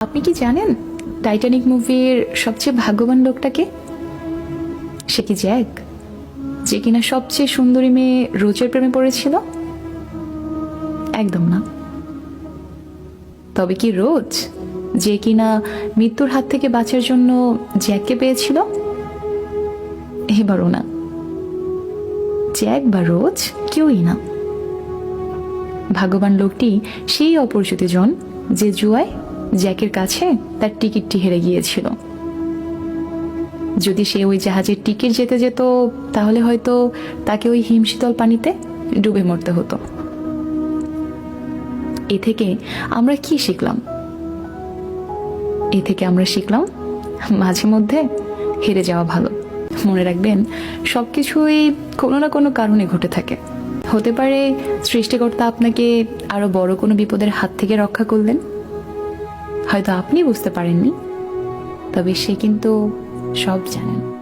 আপনি কি জানেন টাইটানিক মুভির সবচেয়ে ভাগ্যবান লোকটাকে? সে কি জ্যাক? যে কিনা সবচেয়ে সুন্দরী মেয়ে রোজের প্রেমে পড়েছিল? একদম না। তবে কি রোজ যে কিনা মৃত্যুর হাত থেকে বাঁচার জন্য জ্যাককে পেয়েছিল? এবারও না। জ্যাক বা রোজ কেউই না। ভাগ্যবান লোকটি সেই অপরিচিত জন যে জুয়ায় জ্যাকের কাছে তার টিকিটটি হেরে গিয়েছিল। যদি সে ওই জাহাজের টিকিট যেতে যেত, তাহলে হয়তো তাকে ওই হিমশীতল পানিতে ডুবে মরতে হতো। এ থেকে আমরা কি শিখলাম? এ থেকে আমরা শিখলাম, মাঝে মধ্যে হেরে যাওয়া ভালো। মনে রাখবেন, সবকিছুই কোনো না কোনো কারণে ঘটে থাকে। হতে পারে সৃষ্টিকর্তা আপনাকে আরও বড় কোনো বিপদের হাত থেকে রক্ষা করলেন। হয়তো আপনি বুঝতে পারেননি তবে সে কিন্তু সব জানেন।